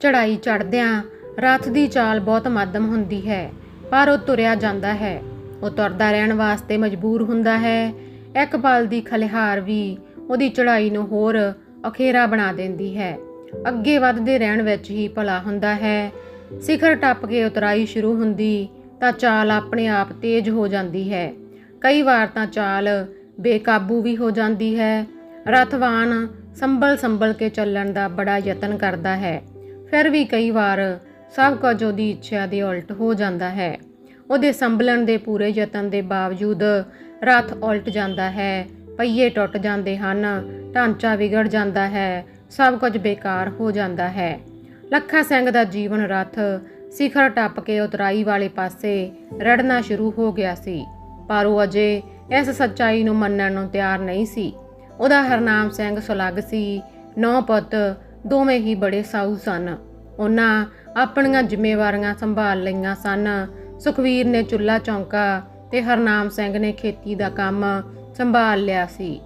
ਚੜਾਈ ਚੜਦਿਆਂ ਰਥ ਦੀ ਚਾਲ ਬਹੁਤ ਮੱਧਮ ਹੁੰਦੀ ਹੈ, ਪਰ ਉਹ ਤੁਰਿਆ ਜਾਂਦਾ ਹੈ। ਉਹ ਤੁਰਦਾ ਰਹਿਣ ਵਾਸਤੇ ਮਜਬੂਰ ਹੁੰਦਾ ਹੈ। ਇੱਕ ਪਲ ਦੀ ਖਲਿਹਾਰ ਵੀ ਉਹਦੀ ਚੜਾਈ ਨੂੰ ਹੋਰ ਅਖੇਰਾ ਬਣਾ ਦਿੰਦੀ ਹੈ। ਅੱਗੇ ਵੱਧਦੇ ਰਹਿਣ ਵਿੱਚ ਹੀ ਭਲਾ ਹੁੰਦਾ ਹੈ। ਸਿਖਰ ਟੱਪ ਕੇ ਉਤਰਾਈ ਸ਼ੁਰੂ ਹੁੰਦੀ ਤਾਂ ਚਾਲ ਆਪਣੇ ਆਪ ਤੇਜ਼ ਹੋ ਜਾਂਦੀ ਹੈ। ਕਈ ਵਾਰ ਤਾਂ ਚਾਲ ਬੇਕਾਬੂ ਵੀ ਹੋ ਜਾਂਦੀ ਹੈ। ਰਥਵਾਨ ਸੰਭਲ ਸੰਭਲ ਕੇ ਚੱਲਣ ਦਾ ਬੜਾ ਯਤਨ ਕਰਦਾ ਹੈ। ਫਿਰ ਵੀ ਕਈ ਵਾਰ ਸਭ ਕੁਝ ਉਹਦੀ ਇੱਛਾ ਦੇ ਉਲਟ ਹੋ ਜਾਂਦਾ ਹੈ। ਉਹਦੇ ਸੰਭਲਣ ਦੇ ਪੂਰੇ ਯਤਨ ਦੇ ਬਾਵਜੂਦ ਰਥ ਉਲਟ ਜਾਂਦਾ ਹੈ, ਪਹੀਏ ਟੁੱਟ ਜਾਂਦੇ ਹਨ, ਢਾਂਚਾ ਵਿਗੜ ਜਾਂਦਾ ਹੈ, ਸਭ ਕੁਝ ਬੇਕਾਰ ਹੋ ਜਾਂਦਾ ਹੈ। ਲੱਖਾ ਸਿੰਘ ਦਾ ਜੀਵਨ ਰਥ ਸਿਖਰ ਟੱਪ ਕੇ ਉਤਰਾਈ ਵਾਲੇ ਪਾਸੇ ਰੜਨਾ ਸ਼ੁਰੂ ਹੋ ਗਿਆ ਸੀ, ਪਰ ਉਹ ਅਜੇ ਇਸ ਸੱਚਾਈ ਨੂੰ ਮੰਨਣ ਨੂੰ ਤਿਆਰ ਨਹੀਂ ਸੀ। ਉਹਦਾ ਹਰਨਾਮ ਸਿੰਘ ਸੁਲੱਗ ਸੀ, ਨੌ ਪੁੱਤ ਦੋਵੇਂ ਹੀ ਬੜੇ ਸਾਊ ਸਨ। ਉਹਨਾਂ ਆਪਣੀਆਂ ਜ਼ਿੰਮੇਵਾਰੀਆਂ ਸੰਭਾਲ ਲਈਆਂ ਸਨ। ਸੁਖਵੀਰ ਨੇ ਚੁੱਲਾ ਚੌਂਕਾ ਤੇ ਹਰਨਾਮ ਸਿੰਘ ਨੇ ਖੇਤੀ ਦਾ ਕੰਮ ਸੰਭਾਲ ਲਿਆ ਸੀ।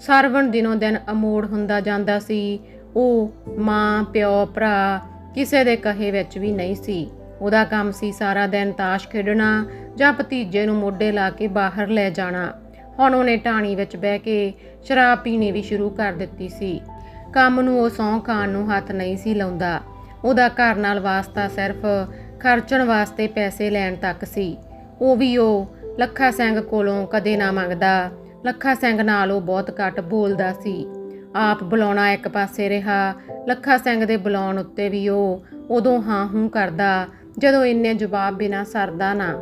ਸਰਵਣ ਦਿਨੋਂ ਦਿਨ ਅਮੋੜ ਹੁੰਦਾ ਜਾਂਦਾ ਸੀ। ਉਹ ਮਾਂ, ਪਿਓ, ਭਰਾ ਕਿਸੇ ਦੇ ਕਹੇ ਵਿੱਚ ਵੀ ਨਹੀਂ ਸੀ। ਉਹਦਾ ਕੰਮ ਸੀ ਸਾਰਾ ਦਿਨ ਤਾਸ਼ ਖੇਡਣਾ ਜਾਂ ਭਤੀਜੇ ਨੂੰ ਮੋਢੇ ਲਾ ਕੇ ਬਾਹਰ ਲੈ ਜਾਣਾ। ਹੁਣ ਉਹਨੇ ਢਾਣੀ ਵਿੱਚ ਬਹਿ ਕੇ ਸ਼ਰਾਬ ਪੀਣੀ ਵੀ ਸ਼ੁਰੂ ਕਰ ਦਿੱਤੀ ਸੀ। ਕੰਮ ਨੂੰ ਉਹ ਸਹੁੰ ਖਾਣ ਨੂੰ ਹੱਥ ਨਹੀਂ ਸੀ ਲਾਉਂਦਾ। ਉਹਦਾ ਘਰ ਨਾਲ ਵਾਸਤਾ ਸਿਰਫ ਖਰਚਣ ਵਾਸਤੇ ਪੈਸੇ ਲੈਣ ਤੱਕ ਸੀ। ਉਹ ਵੀ ਉਹ ਲੱਖਾ ਸਿੰਘ ਕੋਲੋਂ ਕਦੇ ਨਾ ਮੰਗਦਾ। ਲੱਖਾ ਸਿੰਘ ਨਾਲ ਉਹ ਬਹੁਤ ਘੱਟ ਬੋਲਦਾ ਸੀ। ਆਪ ਬੁਲਾਉਣਾ ਇੱਕ ਪਾਸੇ ਰਿਹਾ। ਲੱਖਾ ਸਿੰਘ ਦੇ ਬੁਲਾਉਣ ਉੱਤੇ ਵੀ ਉਹ ਉਦੋਂ ਹਾਂ ਹੂੰ ਕਰਦਾ, ਜਦੋਂ ਇੰਨੇ ਜਵਾਬ ਬਿਨਾ ਸਰਦਾ ਨਾ।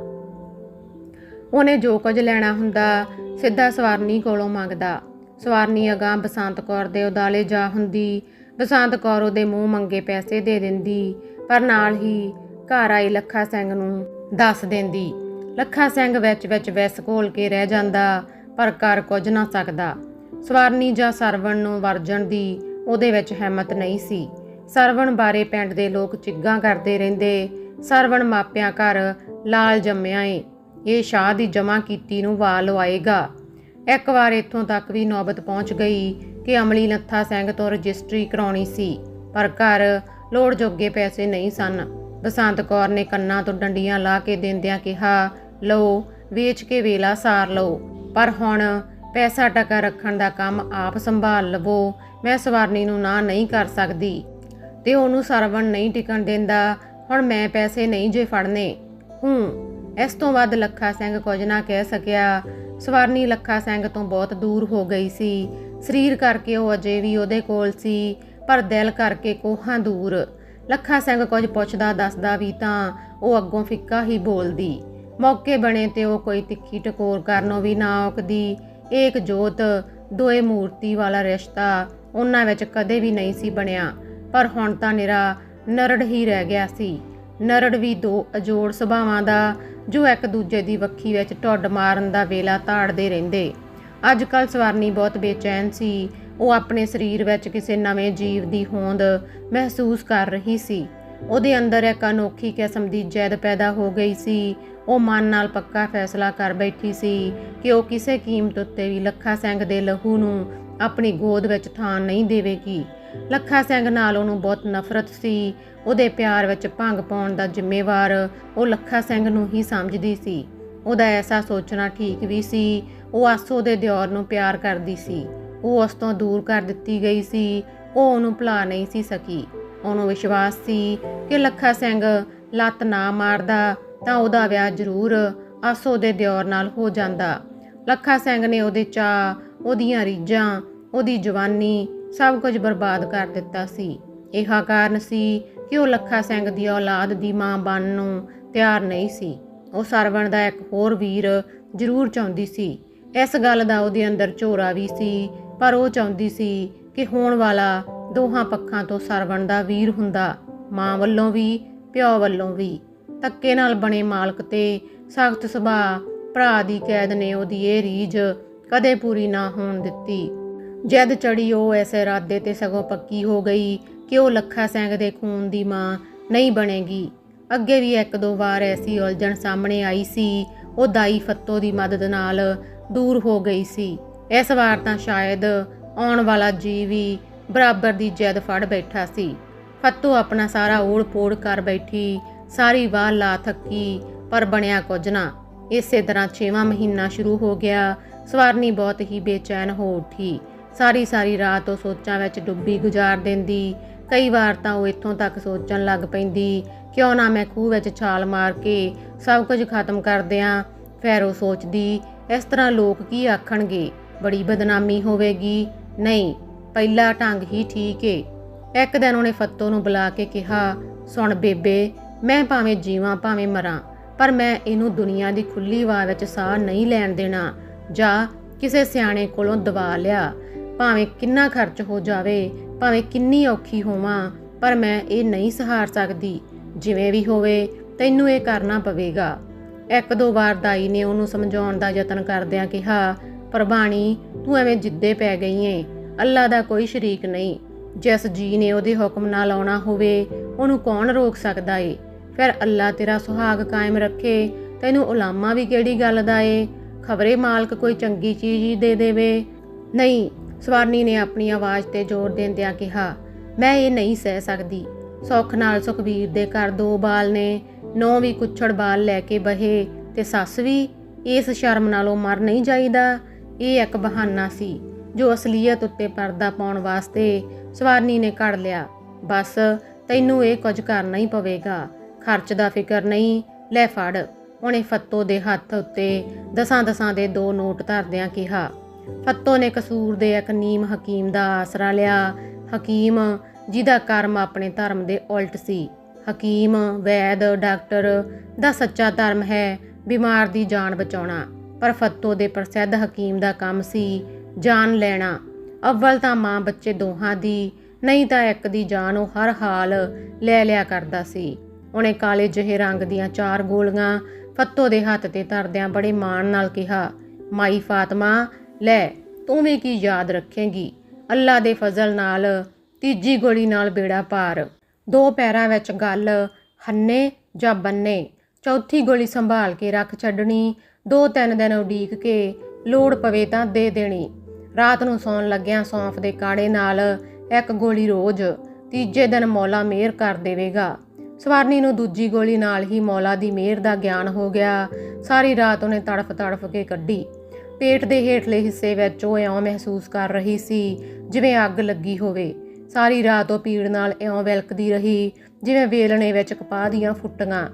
ਉਹਨੇ ਜੋ ਕੁਝ ਲੈਣਾ ਹੁੰਦਾ, ਸਿੱਧਾ ਸਵਾਰਨੀ ਕੋਲੋਂ ਮੰਗਦਾ। ਸਵਾਰਨੀ ਅਗਾਂ ਬਸੰਤ ਕੌਰ ਦੇ ਉਦਾਲੇ ਜਾ ਹੁੰਦੀ। ਬਸੰਤ ਕੌਰ ਉਹਦੇ ਮੂੰਹ ਮੰਗੇ ਪੈਸੇ ਦੇ ਦਿੰਦੀ, ਪਰ ਨਾਲ ਹੀ ਘਰ ਆਈ ਲੱਖਾ ਸਿੰਘ ਨੂੰ ਦੱਸ ਦਿੰਦੀ। ਲੱਖਾ ਸਿੰਘ ਵਿੱਚ ਵਿੱਚ ਵਿਸ ਘੋਲ ਕੇ ਰਹਿ ਜਾਂਦਾ, ਪਰ ਕਰ ਕੁਝ ਨਾ ਸਕਦਾ। ਸਵਾਰਨੀ ਜਾਂ ਸਰਵਣ ਨੂੰ ਵਰਜਣ ਦੀ ਉਹਦੇ ਵਿੱਚ ਹਿੰਮਤ ਨਹੀਂ ਸੀ। ਸਰਵਣ ਬਾਰੇ ਪਿੰਡ ਦੇ ਲੋਕ ਚਿੱਗਾਂ ਕਰਦੇ ਰਹਿੰਦੇ। ਸਰਵਣ ਮਾਪਿਆਂ ਘਰ ਲਾਲ ਜੰਮਿਆ ਏ। ਇਹ ਸ਼ਾਹ ਦੀ ਜਮਾ ਕੀਤੀ ਨੂੰ ਵਾ ਲਵਾਏਗਾ ਇੱਕ ਵਾਰ ਇੱਥੋਂ ਤੱਕ ਵੀ ਨੌਬਤ ਪਹੁੰਚ ਗਈ ਕਿ ਅਮਲੀ ਨੱਥਾ ਸਿੰਘ ਤੋਂ ਰਜਿਸਟਰੀ ਕਰਾਉਣੀ ਸੀ, ਪਰ ਘਰ ਲੋੜ ਜੋਗੇ ਪੈਸੇ ਨਹੀਂ ਸਨ। ਬਸੰਤ ਕੌਰ ਨੇ ਕੰਨਾਂ ਤੋਂ ਡੰਡੀਆਂ ਲਾ ਕੇ ਦਿੰਦਿਆਂ ਕਿਹਾ, ਲਓ, ਵੇਚ ਕੇ ਵੇਲਾ ਸਾਰ ਲਓ, ਪਰ ਹੁਣ ਪੈਸਾ ਟਕਾ ਰੱਖਣ ਦਾ ਕੰਮ ਆਪ ਸੰਭਾਲ ਲਵੋ, ਮੈਂ ਸਵਾਰਨੀ ਨੂੰ ਨਾ ਨਹੀਂ ਕਰ ਸਕਦੀ। ਤੇ ਉਹਨੂੰ ਸਰਵਣ ਨਹੀਂ ਟਿਕਣ ਦਿੰਦਾ, ਹੁਣ ਮੈਂ ਪੈਸੇ ਨਹੀਂ ਜੇ ਫੜਨੇ। ਹੂੰ ਇਸ ਤੋਂ ਵੱਧ ਲੱਖਾ ਸਿੰਘ ਕੁਝ ਨਾ ਕਹਿ ਸਕਿਆ। ਸਵਰਨੀ ਲੱਖਾ ਸਿੰਘ ਤੋਂ ਬਹੁਤ ਦੂਰ ਹੋ ਗਈ ਸੀ। ਸਰੀਰ ਕਰਕੇ ਉਹ ਅਜੇ ਵੀ ਉਹਦੇ ਕੋਲ ਸੀ, ਪਰ ਦਿਲ ਕਰਕੇ ਕੋਹਾਂ ਦੂਰ। ਲੱਖਾ ਸਿੰਘ ਕੁਝ ਪੁੱਛਦਾ, ਦੱਸਦਾ ਵੀ ਤਾਂ ਉਹ ਅੱਗੋਂ ਫਿੱਕਾ ਹੀ ਬੋਲਦੀ। ਮੌਕੇ ਬਣੇ ਤੇ ਉਹ ਕੋਈ ਤਿੱਖੀ ਟਕੋਰ ਕਰਨੋਂ ਵੀ ਨਾ ਔਕਦੀ। ਏਕ ਜੋਤ, ਦੋਏ ਮੂਰਤੀ ਵਾਲਾ ਰਿਸ਼ਤਾ ਉਹਨਾਂ ਵਿੱਚ ਕਦੇ ਵੀ ਨਹੀਂ ਸੀ ਬਣਿਆ। ਪਰ ਹੁਣ ਤਾਂ ਨਿਰਾ ਨਰੜ ਹੀ ਰਹਿ ਗਿਆ ਸੀ। ਨਰੜ ਵੀ ਦੋ ਅਜੋੜ ਸੁਭਾਵਾਂ ਦਾ, ਜੋ ਇੱਕ ਦੂਜੇ ਦੀ ਵੱਖੀ ਵਿੱਚ ਢੁੱਡ ਮਾਰਨ ਦਾ ਵੇਲਾ ਤਾੜਦੇ ਰਹਿੰਦੇ। ਅੱਜ ਕੱਲ ਸਵਾਰਨੀ ਬਹੁਤ ਬੇਚੈਨ ਸੀ। ਉਹ ਆਪਣੇ ਸਰੀਰ ਵਿੱਚ ਕਿਸੇ ਨਵੇਂ ਜੀਵ ਦੀ ਹੋਂਦ ਮਹਿਸੂਸ ਕਰ ਰਹੀ ਸੀ। ਉਹਦੇ ਅੰਦਰ ਇੱਕ ਅਨੋਖੀ ਕਿਸਮ ਦੀ ਜੈਦ ਪੈਦਾ ਹੋ ਗਈ ਸੀ। ਉਹ ਮਨ ਨਾਲ ਪੱਕਾ ਫੈਸਲਾ ਕਰ ਬੈਠੀ ਸੀ ਕਿ ਉਹ ਕਿਸੇ ਕੀਮਤ ਉੱਤੇ ਵੀ ਲੱਖਾ ਸਿੰਘ ਦੇ ਲਹੂ ਨੂੰ ਆਪਣੀ ਗੋਦ ਵਿੱਚ ਥਾਂ ਨਹੀਂ ਦੇਵੇਗੀ। ਲੱਖਾ ਸਿੰਘ ਨਾਲ ਉਹਨੂੰ ਬਹੁਤ ਨਫ਼ਰਤ ਸੀ। ਉਹਦੇ ਪਿਆਰ ਵਿੱਚ ਭੰਗ ਪਾਉਣ ਦਾ ਜ਼ਿੰਮੇਵਾਰ ਉਹ ਲੱਖਾ ਸਿੰਘ ਨੂੰ ਹੀ ਸਮਝਦੀ ਸੀ। ਉਹਦਾ ਐਸਾ ਸੋਚਣਾ ਠੀਕ ਵੀ ਸੀ, ਉਹ ਆਸੋ ਦੇ ਦਿਓਰ ਨੂੰ ਪਿਆਰ ਕਰਦੀ ਸੀ। ਉਹ ਉਸ ਤੋਂ ਦੂਰ ਕਰ ਦਿੱਤੀ ਗਈ ਸੀ, ਉਹ ਉਹਨੂੰ ਭੁਲਾ ਨਹੀਂ ਸੀ ਸਕੀ। ਉਹਨੂੰ ਵਿਸ਼ਵਾਸ ਸੀ ਕਿ ਲੱਖਾ ਸਿੰਘ ਲੱਤ ਨਾ ਮਾਰਦਾ ਤਾਂ ਉਹਦਾ ਵਿਆਹ ਜ਼ਰੂਰ ਆਸੋ ਦੇ ਦਿਓਰ ਨਾਲ ਹੋ ਜਾਂਦਾ। ਲੱਖਾ ਸਿੰਘ ਨੇ ਉਹਦੇ ਚਾਅ ਉਹਦੀਆਂ ਰੀਝਾਂ, ਉਹਦੀ ਜਵਾਨੀ ਸਭ ਕੁਝ ਬਰਬਾਦ ਕਰ ਦਿੱਤਾ ਸੀ। ਇਹਾ ਕਾਰਨ ਸੀ ਕਿ ਉਹ ਲੱਖਾ ਸਿੰਘ ਦੀ ਔਲਾਦ ਦੀ ਮਾਂ ਬਣਨ ਨੂੰ ਤਿਆਰ ਨਹੀਂ ਸੀ। ਉਹ ਸਰਵਣ ਦਾ ਇੱਕ ਹੋਰ ਵੀਰ ਜ਼ਰੂਰ ਚਾਹੁੰਦੀ ਸੀ। ਇਸ ਗੱਲ ਦਾ ਉਹਦੇ ਅੰਦਰ ਝੋਰਾ ਵੀ ਸੀ, ਪਰ ਉਹ ਚਾਹੁੰਦੀ ਸੀ ਕਿ ਹੋਣ ਵਾਲਾ ਦੋਹਾਂ ਪੱਖਾਂ ਤੋਂ ਸਰਵਣ ਦਾ ਵੀਰ ਹੁੰਦਾ, ਮਾਂ ਵੱਲੋਂ ਵੀ, ਪਿਓ ਵੱਲੋਂ ਵੀ। ਧੱਕੇ ਨਾਲ ਬਣੇ ਮਾਲਕ ਤੇ ਸਖਤ ਸੁਭਾਅ, ਭਰਾ ਦੀ ਕੈਦ ਨੇ ਉਹਦੀ ਇਹ ਰੀਝ ਕਦੇ ਪੂਰੀ ਨਾ ਹੋਣ ਦਿੱਤੀ। ਜਦ ਚੜੀ ਉਹ ਐਸੇ ਇਰਾਦੇ ਤੇ ਸਗੋਂ ਪੱਕੀ ਹੋ ਗਈ ਕਿ ਉਹ ਲੱਖਾ ਸਿੰਘ ਦੇ ਖੂਨ ਦੀ ਮਾਂ ਨਹੀਂ ਬਣੇਗੀ। ਅੱਗੇ ਵੀ ਇੱਕ ਦੋ ਵਾਰ ਐਸੀ ਉਲਝਣ ਸਾਹਮਣੇ ਆਈ ਸੀ। ਉਹ ਦਾਈ ਫੱਤੋ ਦੀ ਮਦਦ ਨਾਲ ਦੂਰ ਹੋ ਗਈ ਸੀ। ਇਸ ਵਾਰ ਤਾਂ ਸ਼ਾਇਦ ਆਉਣ ਵਾਲਾ ਜੀ ਵੀ ਬਰਾਬਰ ਦੀ ਜਿੱਦ ਫੜ ਬੈਠਾ ਸੀ। ਫੱਤੋ ਆਪਣਾ ਸਾਰਾ ਓੜ ਪੋੜ ਕਰ ਬੈਠੀ, ਸਾਰੀ ਵਾਹ ਲਾ ਥੱਕੀ, ਪਰ ਬਣਿਆ ਕੁਝ ਨਾ। ਇਸੇ ਤਰ੍ਹਾਂ 6ਵਾਂ ਮਹੀਨਾ ਸ਼ੁਰੂ ਹੋ ਗਿਆ। ਸਵਾਰਨੀ ਬਹੁਤ ਹੀ ਬੇਚੈਨ ਹੋ ਉੱਠੀ। ਸਾਰੀ ਸਾਰੀ ਰਾਤ ਉਹ ਸੋਚਾਂ ਵਿੱਚ ਡੁੱਬੀ ਗੁਜ਼ਾਰ ਦਿੰਦੀ। ਕਈ ਵਾਰ ਤਾਂ ਉਹ ਇੱਥੋਂ ਤੱਕ ਸੋਚਣ ਲੱਗ ਪੈਂਦੀ, ਕਿਉਂ ਨਾ ਮੈਂ ਖੂਹ ਵਿੱਚ ਛਾਲ ਮਾਰ ਕੇ ਸਭ ਕੁਝ ਖਤਮ ਕਰ ਦਿਆਂ? ਫਿਰ ਉਹ ਸੋਚਦੀ, ਇਸ ਤਰ੍ਹਾਂ ਲੋਕ ਕੀ ਆਖਣਗੇ? ਬੜੀ ਬਦਨਾਮੀ ਹੋਵੇਗੀ। ਨਹੀਂ, ਪਹਿਲਾ ਢੰਗ ਹੀ ਠੀਕ ਏ। ਇੱਕ ਦਿਨ ਉਹਨੇ ਫੱਤੋ ਨੂੰ ਬੁਲਾ ਕੇ ਕਿਹਾ, ਸੁਣ ਬੇਬੇ, ਮੈਂ ਭਾਵੇਂ ਜੀਵਾਂ, ਭਾਵੇਂ ਮਰਾਂ, ਪਰ ਮੈਂ ਇਹਨੂੰ ਦੁਨੀਆ ਦੀ ਖੁੱਲੀ ਹਵਾ ਵਿੱਚ ਸਾਹ ਨਹੀਂ ਲੈਣ ਦੇਣਾ। ਜਾਂ, ਕਿਸੇ ਸਿਆਣੇ ਕੋਲੋਂ ਦਵਾ ਲਿਆ। ਭਾਵੇਂ ਕਿੰਨਾ ਖਰਚ ਹੋ ਜਾਵੇ, ਭਾਵੇਂ ਕਿੰਨੀ ਔਖੀ ਹੋਵਾਂ, ਪਰ ਮੈਂ ਇਹ ਨਹੀਂ ਸਹਾਰ ਸਕਦੀ। ਜਿਵੇਂ ਵੀ ਹੋਵੇ, ਤੈਨੂੰ ਇਹ ਕਰਨਾ ਪਵੇਗਾ। ਇੱਕ ਦੋ ਵਾਰ ਦਾਈ ਨੇ ਉਹਨੂੰ ਸਮਝਾਉਣ ਦਾ ਯਤਨ ਕਰਦਿਆਂ ਕਿਹਾ, ਪ੍ਰਭਾਣੀ, ਤੂੰ ਐਵੇਂ ਜਿੱਦੇ ਪੈ ਗਈ ਏ। ਅੱਲਾ ਦਾ ਕੋਈ ਸ਼ਰੀਕ ਨਹੀਂ। ਜਿਸ ਜੀ ਨੇ ਉਹਦੇ ਹੁਕਮ ਨਾਲ ਆਉਣਾ ਹੋਵੇ, ਉਹਨੂੰ ਕੌਣ ਰੋਕ ਸਕਦਾ ਏ? ਫਿਰ ਅੱਲਾ ਤੇਰਾ ਸੁਹਾਗ ਕਾਇਮ ਰੱਖੇ। ਤੈਨੂੰ ਉਲਾਮਾ ਵੀ ਕਿਹੜੀ ਗੱਲ ਦਾ ਏ? ਖਬਰੇ ਮਾਲਕ ਕੋਈ ਚੰਗੀ ਚੀਜ਼ ਹੀ ਦੇ ਦੇਵੇ। ਨਹੀਂ ਸਵਾਰਨੀ ਨੇ ਆਪਣੀ ਆਵਾਜ਼ ਤੇ ਜ਼ੋਰ ਦਿੰਦਿਆਂ ਕਿਹਾ, ਮੈਂ ਇਹ ਨਹੀਂ ਸਹਿ ਸਕਦੀ। ਸੁੱਖ ਨਾਲ ਸੁਖਬੀਰ ਦੇ ਘਰ ਦੋ ਬਾਲ ਨੇ, ਨੌ ਵੀ ਕੁੱਛੜ ਬਾਲ ਲੈ ਕੇ ਬਹੇ ਤੇ ਸੱਸ ਵੀ ਇਸ ਸ਼ਰਮ ਨਾਲੋਂ ਮਰ ਨਹੀਂ ਜਾਈਦਾ। ਇਹ ਇੱਕ ਬਹਾਨਾ ਸੀ ਜੋ ਅਸਲੀਅਤ ਉੱਤੇ ਪਰਦਾ ਪਾਉਣ ਵਾਸਤੇ ਸਵਾਰਨੀ ਨੇ ਘੜ ਲਿਆ। ਬਸ, ਤੈਨੂੰ ਇਹ ਕੁਝ ਕਰਨਾ ਹੀ ਪਵੇਗਾ। ਖਰਚ ਦਾ ਫਿਕਰ ਨਹੀਂ। ਲੈ ਫੜ। ਉਹਨੇ ਫੱਤੋ ਦੇ ਹੱਥ ਉੱਤੇ ਦਸਾਂ ਦਸਾਂ ਦੇ ਦੋ ਨੋਟ ਧਰਦਿਆਂ ਕਿਹਾ ਫੱਤੋ ਨੇ ਕਸੂਰ ਦੇ ਇੱਕ ਨੀਮ ਹਕੀਮ ਦਾ ਆਸਰਾ ਲਿਆ। ਹਕੀਮ ਜਿਹਦਾ ਕਰਮ ਆਪਣੇ ਧਰਮ ਦੇ ਉਲਟ ਸੀ। ਹਕੀਮ, ਵੈਦ, ਡਾਕਟਰ ਦਾ ਸੱਚਾ ਧਰਮ ਹੈ, ਬਿਮਾਰ ਦੀ ਜਾਨ ਬਚਾਉਣਾ। ਪਰ ਫੱਤੋ ਦੇ ਪ੍ਰਸਿੱਧ ਹਕੀਮ ਦਾ ਕੰਮ ਸੀ ਜਾਨ ਲੈਣਾ। ਅਵਲ ਤਾਂ ਮਾਂ ਬੱਚੇ ਦੋਹਾਂ ਦੀ, ਨਹੀਂ ਤਾਂ ਇੱਕ ਦੀ ਜਾਨ ਉਹ ਹਰ ਹਾਲ ਲੈ ਲਿਆ ਕਰਦਾ ਸੀ। ਉਹਨੇ ਕਾਲੇ ਜਿਹੇ ਰੰਗ ਦੀਆਂ ਚਾਰ ਗੋਲੀਆਂ ਫੱਤੋ ਦੇ ਹੱਥ ਤੇ ਧਰਦਿਆਂ ਬੜੇ ਮਾਣ ਨਾਲ ਕਿਹਾ, ਮਾਈ ਫਾਤਮਾ ਲੈ, ਤੂੰ ਵੀ ਕੀ ਯਾਦ ਰੱਖੇਂਗੀ? ਅੱਲਾ ਦੇ ਫਜ਼ਲ ਨਾਲ ਤੀਜੀ ਗੋਲੀ ਨਾਲ ਬੇੜਾ ਪਾਰ ਦੋ ਪੈਰਾਂ ਵਿੱਚ ਗੱਲ ਹੰਨੇ ਜਾਂ ਬੰਨੇ। ਚੌਥੀ ਗੋਲੀ ਸੰਭਾਲ ਕੇ ਰੱਖ ਛੱਡਣੀ। ਦੋ ਤਿੰਨ ਦਿਨ ਉਡੀਕ ਕੇ ਲੋੜ ਪਵੇ ਤਾਂ ਦੇ ਦੇਣੀ। ਰਾਤ ਨੂੰ ਸੌਣ ਲੱਗਿਆਂ ਸੌਂਫ ਦੇ ਕਾੜੇ ਨਾਲ ਇੱਕ ਗੋਲੀ ਰੋਜ਼, ਤੀਜੇ ਦਿਨ ਮੌਲਾ ਮਿਹਰ ਕਰ ਦੇਵੇਗਾ। ਸਵਾਰਨੀ ਨੂੰ ਦੂਜੀ ਗੋਲੀ ਨਾਲ ਹੀ ਮੌਲਾ ਦੀ ਮਿਹਰ ਦਾ ਗਿਆਨ ਹੋ ਗਿਆ। ਸਾਰੀ ਰਾਤ ਉਹਨੇ ਤੜਫ ਤੜਫ ਕੇ ਕੱਢੀ। ਪੇਟ ਦੇ ਹੇਠਲੇ ਹਿੱਸੇ ਵਿੱਚ ਉਹ ਇਉਂ ਮਹਿਸੂਸ ਕਰ ਰਹੀ ਸੀ, ਜਿਵੇਂ ਅੱਗ ਲੱਗੀ ਹੋਵੇ। ਸਾਰੀ ਰਾਤ ਉਹ ਪੀੜ ਨਾਲ ਇਉਂ ਵਿਲਕਦੀ ਰਹੀ, ਜਿਵੇਂ ਵੇਲਣੇ ਵਿੱਚ ਕਪਾਹ ਦੀਆਂ ਫੁੱਟੀਆਂ।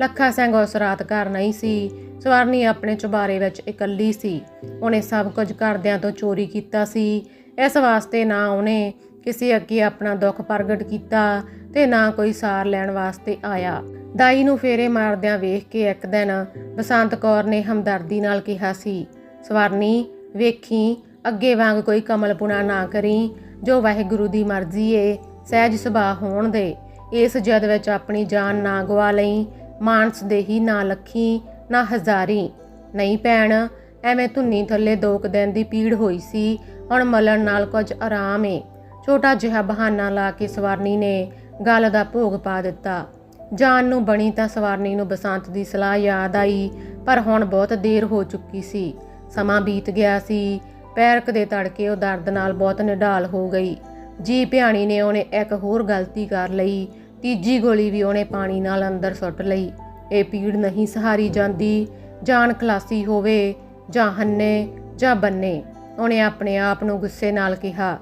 ਲੱਖਾ ਸਿੰਘ ਉਸ ਰਾਤ ਘਰ ਨਹੀਂ ਸੀ, ਸਵਰਨੀ ਆਪਣੇ ਚੁਬਾਰੇ ਵਿੱਚ ਇਕੱਲੀ ਸੀ। ਉਹਨੇ ਸਭ ਕੁਝ ਘਰਦਿਆਂ ਤੋਂ ਚੋਰੀ ਕੀਤਾ ਸੀ। ਇਸ ਵਾਸਤੇ ਨਾ ਉਹਨੇ ਕਿਸੇ ਅੱਗੇ ਆਪਣਾ ਦੁੱਖ ਪ੍ਰਗਟ ਕੀਤਾ ਤੇ ਨਾ ਕੋਈ ਸਾਰ ਲੈਣ ਵਾਸਤੇ ਆਇਆ। ਦਾਈ ਨੂੰ ਫੇਰੇ ਮਾਰਦਿਆਂ ਵੇਖ ਕੇ ਇੱਕ ਦਿਨ ਬਸੰਤ ਕੌਰ ਨੇ ਹਮਦਰਦੀ ਨਾਲ ਕਿਹਾ ਸੀ ਸਵਰਨੀ, ਵੇਖੀ, ਅੱਗੇ ਵਾਂਗ ਕੋਈ ਕਮਲ ਪੁਣਾ ਨਾ ਕਰੀ, ਜੋ ਵਾਹਿਗੁਰੂ ਦੀ ਮਰਜ਼ੀ ਏ, ਸਹਿਜ ਸੁਭਾਅ ਹੋਣ ਦੇ। ਇਸ ਜਦ ਵਿੱਚ ਆਪਣੀ ਜਾਨ ਨਾ ਗਵਾ ਲਈ, ਮਾਨਸ ਦੇਹੀ ਨਾ ਲੱਖੀ, ਨਾ ਹਜ਼ਾਰੀ। ਨਹੀਂ ਭੈਣ, ਐਵੇਂ ਧੁੰਨੀ ਥੱਲੇ ਦੋ ਕੁ ਦਿਨ ਦੀ ਪੀੜ ਹੋਈ ਸੀ, ਹੁਣ ਮਲਣ ਨਾਲ ਕੁਝ ਆਰਾਮ ਏ। ਛੋਟਾ ਜਿਹਾ ਬਹਾਨਾ ਲਾ ਕੇ ਸਵਾਰਨੀ ਨੇ ਗੱਲ ਦਾ ਭੋਗ ਪਾ ਦਿੱਤਾ। ਜਾਨ ਨੂੰ ਬਣੀ ਤਾਂ ਸਵਾਰਨੀ ਨੂੰ ਬਸੰਤ ਦੀ ਸਲਾਹ ਯਾਦ ਆਈ, ਪਰ ਹੁਣ ਬਹੁਤ ਦੇਰ ਹੋ ਚੁੱਕੀ ਸੀ। ਸਮਾਂ ਬੀਤ ਗਿਆ ਸੀ। ਪੈਰਕ ਦੇ ਤੜਕੇ ਉਹ ਦਰਦ ਨਾਲ ਬਹੁਤ ਨਿਢਾਲ ਹੋ ਗਈ। ਜੀ ਭਿਆਣੀ ਨੇ ਉਹਨੇ ਇੱਕ ਹੋਰ ਗਲਤੀ ਕਰ ਲਈ। ਤੀਜੀ ਗੋਲੀ ਵੀ ਉਹਨੇ ਪਾਣੀ ਨਾਲ ਅੰਦਰ ਸੁੱਟ ਲਈ। ਇਹ ਪੀੜ ਨਹੀਂ ਸਹਾਰੀ ਜਾਂਦੀ। ਜਾਨ ਖਲਾਸੀ ਹੋਵੇ ਜਾਂ ਹੰਨੇ ਜਾਂ ਬੰਨੇ, ਉਹਨੇ ਆਪਣੇ ਆਪ ਨੂੰ ਗੁੱਸੇ ਨਾਲ ਕਿਹਾ।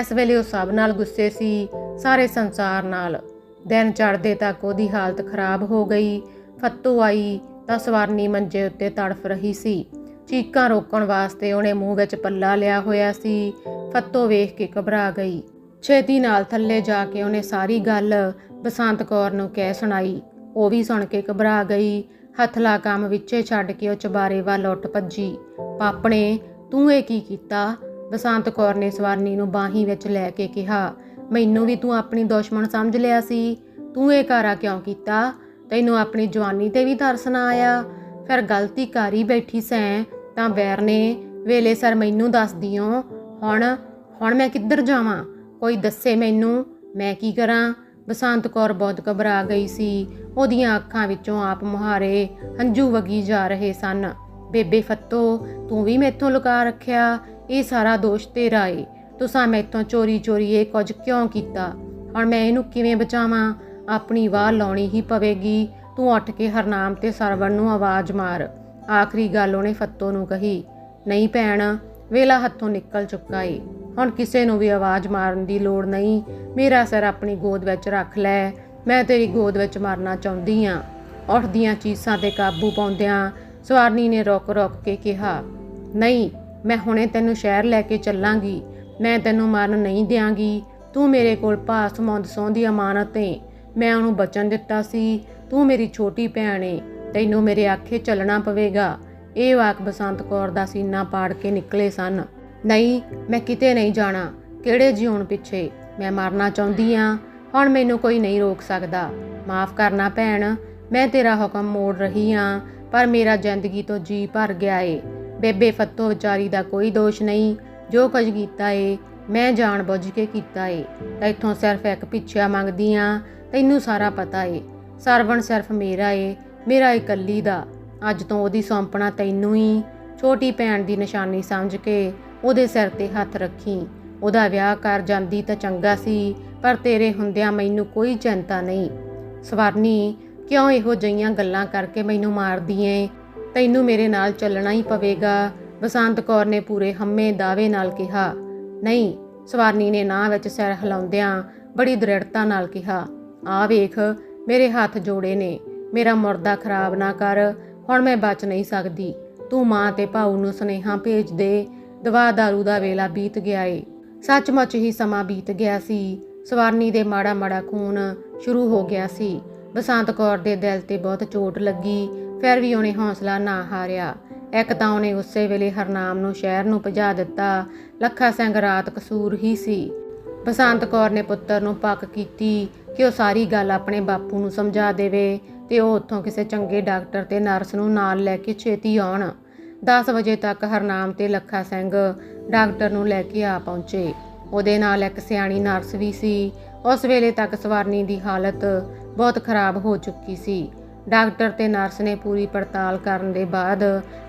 ਇਸ ਵੇਲੇ ਉਹ ਸਭ ਨਾਲ ਗੁੱਸੇ ਸੀ, ਸਾਰੇ ਸੰਸਾਰ ਨਾਲ। ਦਿਨ ਚੜ੍ਹਦੇ ਤੱਕ ਉਹਦੀ ਹਾਲਤ ਖਰਾਬ ਹੋ ਗਈ। ਫੱਤੂ ਆਈ ਤਾਂ ਸਵਰਨੀ ਮੰਜੇ ਉੱਤੇ ਤੜਫ ਰਹੀ ਸੀ। ਚੀਕਾਂ ਰੋਕਣ ਵਾਸਤੇ ਉਹਨੇ ਮੂੰਹ ਵਿੱਚ ਪੱਲਾ ਲਿਆ ਹੋਇਆ ਸੀ। ਫੱਤੋ ਵੇਖ ਕੇ ਘਬਰਾ ਗਈ। ਛੇਤੀ ਨਾਲ ਥੱਲੇ ਜਾ ਕੇ ਉਹਨੇ ਸਾਰੀ ਗੱਲ ਬਸੰਤ ਕੌਰ ਨੂੰ ਕਹਿ ਸੁਣਾਈ। ਉਹ ਵੀ ਸੁਣ ਕੇ ਘਬਰਾ ਗਈ। ਹੱਥਲਾ ਕੰਮ ਵਿੱਚੇ ਛੱਡ ਕੇ ਉਹ ਚਬਾਰੇ ਵੱਲ ਉੱਟ ਭੱਜੀ। ਪਾਪਣੇ, ਤੂੰ ਇਹ ਕੀ ਕੀਤਾ? ਬਸੰਤ ਕੌਰ ਨੇ ਸਵਰਨੀ ਨੂੰ ਬਾਹੀਂ ਵਿੱਚ ਲੈ ਕੇ ਕਿਹਾ। ਮੈਨੂੰ ਵੀ ਤੂੰ ਆਪਣੀ ਦੁਸ਼ਮਣ ਸਮਝ ਲਿਆ ਸੀ। ਤੂੰ ਇਹ ਕਾਰਾ ਕਿਉਂ ਕੀਤਾ? ਤੈਨੂੰ ਆਪਣੀ ਜਵਾਨੀ ਤੇ ਵੀ ਤਰਸ ਨਾ ਆਇਆ। ਫਿਰ ਗਲਤੀ ਕਰ ਹੀ ਬੈਠੀ ਸੈਂ। ਤਾਂ ਵੈਰ ਨੇ ਵੇਲੇ ਸਰ ਮੈਨੂੰ ਦੱਸ ਦਿਓ ਹੁਣ ਹੁਣ ਮੈਂ ਕਿੱਧਰ ਜਾਵਾਂ? ਕੋਈ ਦੱਸੇ ਮੈਨੂੰ, ਮੈਂ ਕੀ ਕਰਾਂ? ਬਸੰਤ ਕੌਰ ਬਹੁਤ ਘਬਰਾ ਗਈ ਸੀ। ਉਹਦੀਆਂ ਅੱਖਾਂ ਵਿੱਚੋਂ ਆਪ ਮੁਹਾਰੇ ਹੰਝੂ ਵਗੀ ਜਾ ਰਹੇ ਸਨ। ਬੇਬੇ ਫੱਤੋ, ਤੂੰ ਵੀ ਮੈਥੋਂ ਲੁਕਾ ਰੱਖਿਆ? ਇਹ ਸਾਰਾ ਦੋਸ਼ ਤੇਰਾ ਏ। ਤੁਸਾਂ ਮੈਥੋਂ ਚੋਰੀ ਚੋਰੀ ਇਹ ਕੁਝ ਕਿਉਂ ਕੀਤਾ? ਹੁਣ ਮੈਂ ਇਹਨੂੰ ਕਿਵੇਂ ਬਚਾਵਾਂ? ਆਪਣੀ ਵਾਹ ਲਾਉਣੀ ਹੀ ਪਵੇਗੀ। ਤੂੰ ਉੱਠ ਕੇ ਹਰਨਾਮ ਤੇ ਸਰਵਣ ਨੂੰ ਆਵਾਜ਼ ਮਾਰ। ਆਖਰੀ ਗੱਲ ਉਹਨੇ ਫੱਤੋ ਨੂੰ ਕਹੀ, ਨਹੀਂ ਭੈਣ, ਵੇਲਾ ਹੱਥੋਂ ਨਿਕਲ ਚੁੱਕਾ ਏ। ਹੁਣ ਕਿਸੇ ਨੂੰ ਵੀ ਆਵਾਜ਼ ਮਾਰਨ ਦੀ ਲੋੜ ਨਹੀਂ। ਮੇਰਾ ਸਿਰ ਆਪਣੀ ਗੋਦ ਵਿੱਚ ਰੱਖ ਲੈ। ਮੈਂ ਤੇਰੀ ਗੋਦ ਵਿੱਚ ਮਰਨਾ ਚਾਹੁੰਦੀ ਆ। ਉੱਠਦੀਆਂ ਚੀਸਾਂ ਤੇ ਕਾਬੂ ਪਾਉਂਦਿਆਂ ਸਵਾਰਨੀ ਨੇ ਰੁਕ ਰੁਕ ਕੇ ਕਿਹਾ, ਨਹੀਂ, ਮੈਂ ਹੁਣੇ ਤੈਨੂੰ ਸ਼ਹਿਰ ਲੈ ਕੇ ਚੱਲਾਂਗੀ। ਮੈਂ ਤੈਨੂੰ ਮਰਨ ਨਹੀਂ ਦਿਆਂਗੀ। ਤੂੰ ਮੇਰੇ ਕੋਲ ਪਾਸ ਮੁੰਦ ਸੌਂਦੀ ਅਮਾਨਤ ਏ। ਮੈਂ ਉਹਨੂੰ ਬਚਨ ਦਿੱਤਾ ਸੀ। ਤੂੰ ਮੇਰੀ ਛੋਟੀ ਭੈਣ ਏ। ਤੈਨੂੰ ਮੇਰੇ ਆਖੇ ਚੱਲਣਾ ਪਵੇਗਾ। ਇਹ ਵਾਕ ਬਸੰਤ ਕੌਰ ਦਾ ਸੀਨਾ ਪਾੜ ਕੇ ਨਿਕਲੇ ਸਨ। ਨਹੀਂ, ਮੈਂ ਕਿਤੇ ਨਹੀਂ ਜਾਣਾ। ਕਿਹੜੇ ਜਿਉਣ ਪਿੱਛੇ? ਮੈਂ ਮਰਨਾ ਚਾਹੁੰਦੀ ਆ। ਹੁਣ ਮੈਨੂੰ ਕੋਈ ਨਹੀਂ ਰੋਕ ਸਕਦਾ। ਮਾਫ ਕਰਨਾ ਭੈਣ, ਮੈਂ ਤੇਰਾ ਹੁਕਮ ਮੋੜ ਰਹੀ ਆ, ਪਰ ਮੇਰਾ ਜ਼ਿੰਦਗੀ ਤੋਂ ਜੀ ਭਰ ਗਿਆ ਏ। ਬੇਬੇ ਫੱਤੋ ਵਿਚਾਰੀ ਦਾ ਕੋਈ ਦੋਸ਼ ਨਹੀਂ। ਜੋ ਕੁਝ ਕੀਤਾ ਏ, ਮੈਂ ਜਾਣ ਬੁੱਝ ਕੇ ਕੀਤਾ ਏ। ਇੱਥੋਂ ਸਿਰਫ ਇੱਕ ਪਿੱਛਿਆ ਮੰਗਦੀ ਆ। ਤੈਨੂੰ ਸਾਰਾ ਪਤਾ ਏ। ਸਰਵਣ ਸਿਰਫ ਮੇਰਾ ਏ। ਮੇਰਾ ਇਕੱਲੀ ਦਾ। ਅੱਜ ਤੋਂ ਉਹਦੀ ਸੌਂਪਣਾ ਤੈਨੂੰ ਹੀ। ਛੋਟੀ ਭੈਣ ਦੀ ਨਿਸ਼ਾਨੀ ਸਮਝ ਕੇ ਉਹਦੇ ਸਿਰ ਤੇ ਹੱਥ ਰੱਖੀ। ਉਹਦਾ ਵਿਆਹ ਕਰ ਜਾਂਦੀ ਤਾਂ ਚੰਗਾ ਸੀ, ਪਰ ਤੇਰੇ ਹੁੰਦਿਆਂ ਮੈਨੂੰ ਕੋਈ ਚਿੰਤਾ ਨਹੀਂ। ਸਵਰਨੀ, ਕਿਉਂ ਇਹੋ ਜਿਹੀਆਂ ਗੱਲਾਂ ਕਰਕੇ ਮੈਨੂੰ ਮਾਰਦੀ ਏ? ਤੈਨੂੰ ਮੇਰੇ ਨਾਲ ਚੱਲਣਾ ਹੀ ਪਵੇਗਾ। ਬਸੰਤ ਕੌਰ ਨੇ ਪੂਰੇ ਹੰਮੇ ਦਾਅਵੇ ਨਾਲ ਕਿਹਾ। ਨਹੀਂ, ਸਵਰਨੀ ਨੇ ਨਾਂ ਵਿੱਚ ਸਿਰ ਹਿਲਾਉਂਦਿਆਂ ਬੜੀ ਦ੍ਰਿੜਤਾ ਨਾਲ ਕਿਹਾ। ਆ ਵੇਖ, ਮੇਰੇ ਹੱਥ ਜੋੜੇ ਨੇ। ਮੇਰਾ ਮੁਰਦਾ ਖਰਾਬ ਨਾ ਕਰ, ਹੁਣ ਮੈਂ ਬਚ ਨਹੀਂ ਸਕਦੀ। ਤੂੰ ਮਾਂ ਤੇ ਭਾਊ ਨੂੰ ਸੁਨੇਹਾ ਭੇਜ ਦੇ, ਦਵਾ ਦਾਰੂ ਦਾ ਵੇਲਾ ਬੀਤ ਗਿਆ ਏ। ਸੱਚਮੁੱਚ ਹੀ ਸਮਾਂ ਬੀਤ ਗਿਆ ਸੀ। ਸਵਰਨੀ ਦੇ ਮਾੜਾ ਮਾੜਾ ਖੂਨ ਸ਼ੁਰੂ ਹੋ ਗਿਆ ਸੀ। ਬਸੰਤ ਕੌਰ ਦੇ ਦਿਲ ਤੇ ਬਹੁਤ ਚੋਟ ਲੱਗੀ, ਫਿਰ ਵੀ ਉਹਨੇ ਹੌਸਲਾ ਨਾ ਹਾਰਿਆ। ਇੱਕ ਤਾਂ ਉਹਨੇ ਉਸੇ ਵੇਲੇ ਹਰਨਾਮ ਨੂੰ ਸ਼ਹਿਰ ਨੂੰ ਭਜਾ ਦਿੱਤਾ। ਲੱਖਾ ਸਿੰਘ ਰਾਤ ਕਸੂਰ ਹੀ ਸੀ। ਬਸੰਤ ਕੌਰ ਨੇ ਪੁੱਤਰ ਨੂੰ ਪੱਕ ਕੀਤੀ ਕਿ ਉਹ ਸਾਰੀ ਗੱਲ ਆਪਣੇ ਬਾਪੂ ਨੂੰ ਸਮਝਾ ਦੇਵੇ। ਤੇ ਉਹ ਉੱਥੋਂ ਕਿਸੇ ਚੰਗੇ ਡਾਕਟਰ ਤੇ ਨਰਸ ਨੂੰ ਨਾਲ ਲੈ ਕੇ ਛੇਤੀ ਆਉਣ। 10 ਵਜੇ ਤੱਕ ਹਰਨਾਮ ਤੇ ਲੱਖਾ ਸਿੰਘ ਡਾਕਟਰ ਨੂੰ ਲੈ ਕੇ ਆ ਪਹੁੰਚੇ। ਉਹਦੇ ਨਾਲ ਇੱਕ ਸਿਆਣੀ ਨਰਸ ਵੀ ਸੀ। ਉਸ ਵੇਲੇ ਤੱਕ ਸਵਰਨੀ ਦੀ ਹਾਲਤ ਬਹੁਤ ਖਰਾਬ ਹੋ ਚੁੱਕੀ ਸੀ। ਡਾਕਟਰ ਤੇ ਨਰਸ ਨੇ ਪੂਰੀ ਪੜਤਾਲ ਕਰਨ ਦੇ ਬਾਅਦ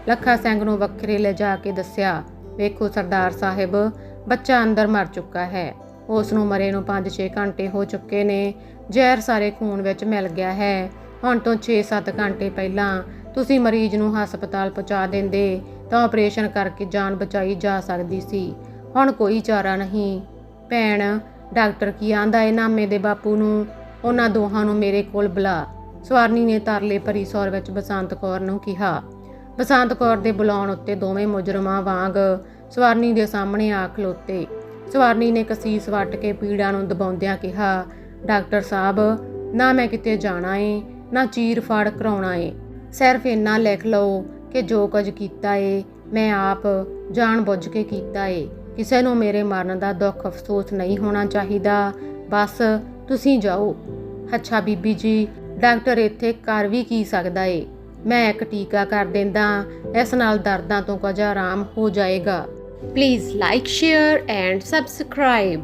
ਲੱਖਾ ਸਿੰਘ ਨੂੰ ਵੱਖਰੇ ਲਿਜਾ ਕੇ ਦੱਸਿਆ, ਵੇਖੋ ਸਰਦਾਰ ਸਾਹਿਬ, ਬੱਚਾ ਅੰਦਰ ਮਰ ਚੁੱਕਾ ਹੈ। ਉਸ ਨੂੰ ਮਰੇ ਨੂੰ 5-6 ਘੰਟੇ ਹੋ ਚੁੱਕੇ ਨੇ। ਜ਼ਹਿਰ ਸਾਰੇ ਖੂਨ ਵਿੱਚ ਮਿਲ ਗਿਆ ਹੈ। ਹੁਣ ਤੋਂ 6-7 ਘੰਟੇ ਪਹਿਲਾਂ ਤੁਸੀਂ ਮਰੀਜ਼ ਨੂੰ ਹਸਪਤਾਲ ਪਹੁੰਚਾ ਦਿੰਦੇ ਤਾਂ ਆਪਰੇਸ਼ਨ ਕਰਕੇ ਜਾਨ ਬਚਾਈ ਜਾ ਸਕਦੀ ਸੀ। ਹੁਣ ਕੋਈ ਚਾਰਾ ਨਹੀਂ। ਭੈਣ, ਡਾਕਟਰ ਕੀ ਆਂਦਾ ਏ ਨਾਮੇ ਦੇ ਬਾਪੂ ਨੂੰ? ਉਹਨਾਂ ਦੋਹਾਂ ਨੂੰ ਮੇਰੇ ਕੋਲ ਬੁਲਾ। ਸਵਰਨੀ ਨੇ ਤਰਲੇ ਭਰੀ ਸੌਰ ਵਿੱਚ ਬਸੰਤ ਕੌਰ ਨੂੰ ਕਿਹਾ। ਬਸੰਤ ਕੌਰ ਦੇ ਬੁਲਾਉਣ ਉੱਤੇ ਦੋਵੇਂ ਮੁਜਰਮਾਂ ਵਾਂਗ ਸਵਰਨੀ ਦੇ ਸਾਹਮਣੇ ਆ ਖਲੋਤੇ। ਸਵਰਨੀ ਨੇ ਕਸੀਸ ਵੱਟ ਕੇ ਪੀੜਾ ਨੂੰ ਦਬਾਉਂਦਿਆਂ ਕਿਹਾ, ਡਾਕਟਰ ਸਾਹਿਬ, ਨਾ ਮੈਂ ਕਿਤੇ ਜਾਣਾ ਏ। ਨਾ ਚੀਰ ਫਾੜ ਕਰਾਉਣਾ ਏ। ਸਿਰਫ ਇੰਨਾ ਲਿਖ ਲਓ ਕਿ ਜੋ ਕੁਝ ਕੀਤਾ ਏ, ਮੈਂ ਆਪ ਜਾਣ ਬੁੱਝ ਕੇ ਕੀਤਾ ਏ। ਕਿਸੇ ਨੂੰ ਮੇਰੇ ਮਰਨ ਦਾ ਦੁੱਖ ਅਫਸੋਸ ਨਹੀਂ ਹੋਣਾ ਚਾਹੀਦਾ। ਬਸ ਤੁਸੀਂ ਜਾਓ। ਅੱਛਾ ਬੀਬੀ ਜੀ, ਡਾਕਟਰ ਇੱਥੇ ਕਰ ਵੀ ਕੀ ਸਕਦਾ ਏ? ਮੈਂ ਇੱਕ ਟੀਕਾ ਕਰ ਦਿੰਦਾ, ਇਸ ਨਾਲ ਦਰਦਾਂ ਤੋਂ ਕੁਝ ਆਰਾਮ ਹੋ ਜਾਏਗਾ। Please like, share and subscribe.